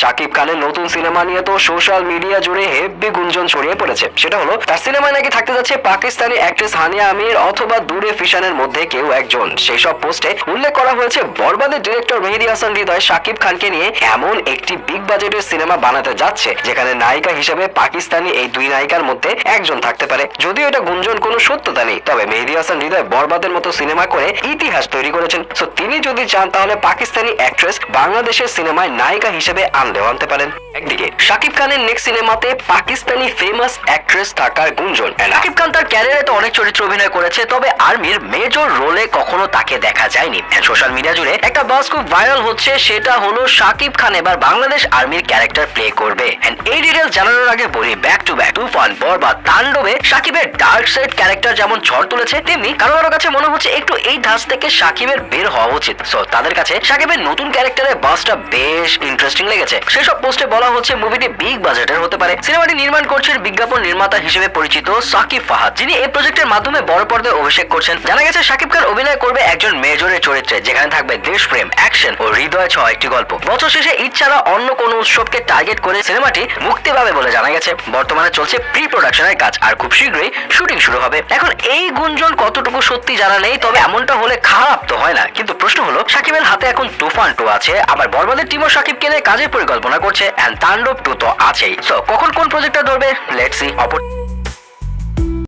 শাকিব খানের নতুন সিনেমা নিয়ে তো সোশ্যাল মিডিয়া জুড়ে হেভি গুঞ্জন ছড়িয়ে পড়েছে। সেটা হলো, তার সিনেমায় নাকি থাকতে যাচ্ছে পাকিস্তানি অ্যাক্ট্রেস হানিয়া আমির অথবা দূরে ফিশানের মধ্যে কেউ একজন। সেই সব পোস্টে উল্লেখ করা হয়েছে, বরবাদের ডিরেক্টর মেহেদি হাসান হৃদয় শাকিব খানকে নিয়ে এমন একটি বিগ বাজেটের সিনেমা বানাতে যাচ্ছে, যেখানে নায়িকা হিসেবে পাকিস্তানি এই দুই নায়িকার মধ্যে একজন থাকতে পারে। যদিও এটা গুঞ্জন কোনো সত্যতা নেই, তবে মেহেদি হাসান হৃদয় বরবাদের মতো সিনেমা করে ইতিহাস তৈরি করেছেন। সো তিনি যদি চান তাহলে পাকিস্তানি অ্যাক্ট্রেস বাংলাদেশের সিনেমায় নায়িকা হিসেবে আনলেও আনতে পারেন। একদিকে শাকিব খানের নেক্সট সিনেমাতে পাকিস্তানি ফেমাস অ্যাক্ট্রেস থাকার গুঞ্জন শাকিব খান তার ক্যারিয়ারে তো অনেক চরিত্র অভিনয় করেছে, তবে আর্মির মেজর রোলে কখনো তাকে দেখা যায়নি। সোশ্যাল মিডিয়া জুড়ে একটা বাস খুব ভাইরাল হচ্ছে, সেটা হলো শাকিব খান এবার বাংলাদেশ আর্মির ক্যারেক্টার প্লে করবে। এই ডিটেল জানানোর আগে বলি back to back Toofan Borbaad, তাণ্ডবে শাকিবের ডার্ক সাইড ক্যারেক্টার যেমন ঝড় তুলেছে, তেমনি কারও কারও কাছে মনে হচ্ছে একটু এই ধাঁচ থেকে শাকিবের বের হওয়া উচিত। সো তাদের কাছে শাকিবের নতুন ক্যারেক্টারের বাসটা বেশ ইন্টারেস্টিং লেগেছে। সেসব পোস্টে বলা হচ্ছে মুভিটি বিগ বাজেটের হতে পারে। সিনেমাটি নির্মাণ করছেন বিজ্ঞাপন নির্মাতা হিসেবে পরিচিত সাকিব ফাহাদ, যিনি এই প্রজেক্টের মাধ্যমে বড় পর্দায় অভিষেক করছেন। জানা গেছে, সাকিব খান অভিনয় করবে একজন মেজরের চরিত্রে, যেখানে থাকবে দেশপ্রেম অ্যাকশন ও হৃদয় ছ একটি গল্প। বছর শেষে ছাড়া অন্য কোনো উৎসবকে টার্গেট করে সিনেমাটি মুক্তি পাবে বলে জানা গেছে, বর্তমানে চলছে প্রি প্রোডাকশনের কাজ আর খুব শীঘ্রই শুটিং শুরু হবে। এখন এই গুঞ্জন কতটুকু সত্যি জানা নেই, তবে এমনটা হলে খারাপ তো হয় না। কিন্তু প্রশ্ন হলো সাকিবের হাতে এখন তুফান টু আছে, আবার বর্বাদের টিমও সাকিবকে নিয়ে কাজের পরিকল্পনা করছে অ্যান্ড তাণ্ডব টু তো আছেই। সো কখন কোন প্রজেক্টটা ধরবে? লেটসি অপর